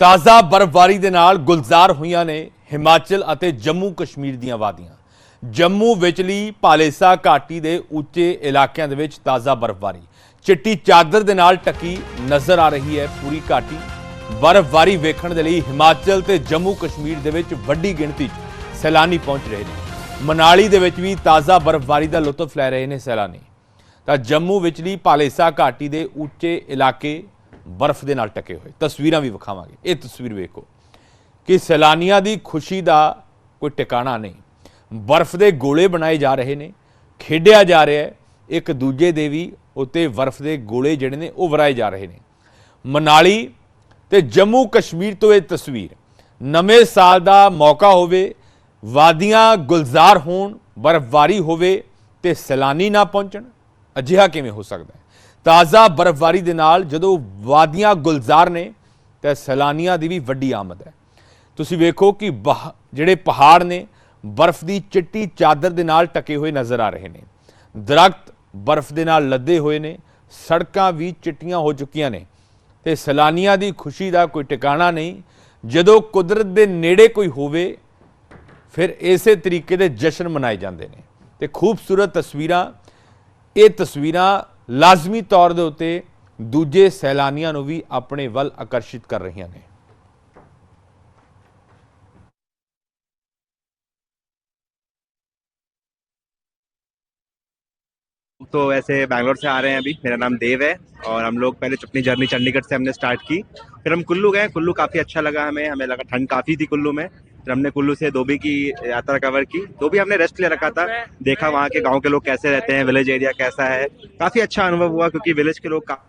ਤਾਜ਼ਾ ਬਰਫ਼ਬਾਰੀ ਦੇ ਨਾਲ ਗੁਲਜ਼ਾਰ ਹੋਈਆਂ ਨੇ ਹਿਮਾਚਲ ਅਤੇ ਜੰਮੂ ਕਸ਼ਮੀਰ ਦੀਆਂ ਵਾਦੀਆਂ। ਜੰਮੂ ਵਿਚਲੀ ਪਾਲੇਸਾ ਘਾਟੀ ਦੇ ਉੱਚੇ ਇਲਾਕਿਆਂ ਦੇ ਵਿੱਚ ਤਾਜ਼ਾ ਬਰਫ਼ਬਾਰੀ। ਚਿੱਟੀ ਚਾਦਰ ਦੇ ਨਾਲ ਟਕੀ ਨਜ਼ਰ ਆ ਰਹੀ ਹੈ ਪੂਰੀ ਘਾਟੀ। ਬਰਫ਼ਬਾਰੀ ਵੇਖਣ ਦੇ ਲਈ ਹਿਮਾਚਲ ਤੇ ਜੰਮੂ ਕਸ਼ਮੀਰ ਦੇ ਵਿੱਚ ਵੱਡੀ ਗਿਣਤੀ 'ਚ ਸੈਲਾਨੀ ਪਹੁੰਚ ਰਹੇ ਨੇ। ਮਨਾਲੀ ਦੇ ਵਿੱਚ ਵੀ ਤਾਜ਼ਾ ਬਰਫ਼ਬਾਰੀ ਦਾ ਲੁਤਫ ਲੈ ਰਹੇ ਨੇ ਸੈਲਾਨੀ। ਤਾਂ ਜੰਮੂ ਵਿਚਲੀ ਪਾਲੇਸਾ ਘਾਟੀ ਦੇ ਉੱਚੇ ਇਲਾਕੇ ਬਰਫ਼ ਦੇ ਨਾਲ ਟਕੇ ਹੋਏ। ਤਸਵੀਰਾਂ ਵੀ ਵਿਖਾਵਾਂਗੇ। ਇਹ ਤਸਵੀਰ ਵੇਖੋ ਕਿ ਸੈਲਾਨੀਆਂ ਦੀ ਖੁਸ਼ੀ ਦਾ ਕੋਈ ਟਿਕਾਣਾ ਨਹੀਂ। ਬਰਫ਼ ਦੇ ਗੋਲੇ ਬਣਾਏ ਜਾ ਰਹੇ ਨੇ, ਖੇਡਿਆ ਜਾ ਰਿਹਾ ਹੈ। ਇੱਕ ਦੂਜੇ ਦੇ ਵੀ ਉੱਤੇ ਬਰਫ਼ ਦੇ ਗੋਲੇ ਜਿਹੜੇ ਨੇ, ਉਹ ਵਰਾਏ ਜਾ ਰਹੇ ਨੇ। ਮਨਾਲੀ ਤੇ ਜੰਮੂ ਕਸ਼ਮੀਰ ਤੋਂ ਇਹ ਤਸਵੀਰ। ਨਵੇਂ ਸਾਲ ਦਾ ਮੌਕਾ ਹੋਵੇ, ਵਾਦੀਆਂ ਗੁਲਜ਼ਾਰ ਹੋਣ, ਬਰਫ਼ਬਾਰੀ ਹੋਵੇ ਤੇ ਸੈਲਾਨੀ ਨਾ ਪਹੁੰਚਣ। ਅਜਿਹਾ ਕਿਵੇਂ ਹੋ ਸਕਦਾ ਹੈ? ਤਾਜ਼ਾ ਬਰਫ਼ਬਾਰੀ ਦੇ ਨਾਲ ਜਦੋਂ ਵਾਦੀਆਂ ਗੁਲਜ਼ਾਰ ਨੇ, ਤੇ ਸੈਲਾਨੀਆਂ ਦੀ ਵੀ ਵੱਡੀ ਆਮਦ ਹੈ। ਤੁਸੀਂ ਵੇਖੋ ਕਿ ਬਾਹ- ਜਿਹੜੇ ਪਹਾੜ ਨੇ, ਬਰਫ਼ ਦੀ ਚਿੱਟੀ ਚਾਦਰ ਦੇ ਨਾਲ ਟਕੇ ਹੋਏ ਨਜ਼ਰ ਆ ਰਹੇ ਨੇ। ਦਰਖਤ ਬਰਫ਼ ਦੇ ਨਾਲ ਲੱਦੇ ਹੋਏ ਨੇ, ਸੜਕਾਂ ਵੀ ਚਿੱਟੀਆਂ ਹੋ ਚੁੱਕੀਆਂ ਨੇ। ਤੇ ਸੈਲਾਨੀਆਂ ਦੀ ਖੁਸ਼ੀ ਦਾ ਕੋਈ ਟਿਕਾਣਾ ਨਹੀਂ, ਜਦੋਂ ਕੁਦਰਤ ਦੇ ਨੇੜੇ ਕੋਈ ਹੋਵੇ, ਫਿਰ ਇਸੇ ਤਰੀਕੇ ਦੇ ਜਸ਼ਨ ਮਨਾਏ ਜਾਂਦੇ ਨੇ। ਤੇ ਖੂਬਸੂਰਤ ਤਸਵੀਰਾਂ, ਇਹ ਤਸਵੀਰਾਂ ਲਾਜ਼ਮੀ ਤੌਰ ਦੇ ਉੱਤੇ ਦੂਜੇ ਸੈਲਾਨੀਆਂ ਨੂੰ ਵੀ ਆਪਣੇ ਵੱਲ ਆਕਰਸ਼ਿਤ ਕਰ ਰਹੀਆਂ ਨੇ तो वैसे बैंगलोर से आ रहे हैं अभी मेरा नाम देव है और हम लोग पहले अपनी जर्नी चंडीगढ़ से हमने स्टार्ट की फिर हम कुल्लू गए कुल्लू काफ़ी अच्छा लगा हमें हमें लगा ठंड काफ़ी थी कुल्लू में फिर हमने कुल्लू से धोबी की यात्रा कवर की धोबी हमने रेस्ट ले रखा था देखा वहाँ के गांव के लोग कैसे रहते हैं विलेज एरिया कैसा है काफ़ी अच्छा अनुभव हुआ क्योंकि विलेज के लोग का-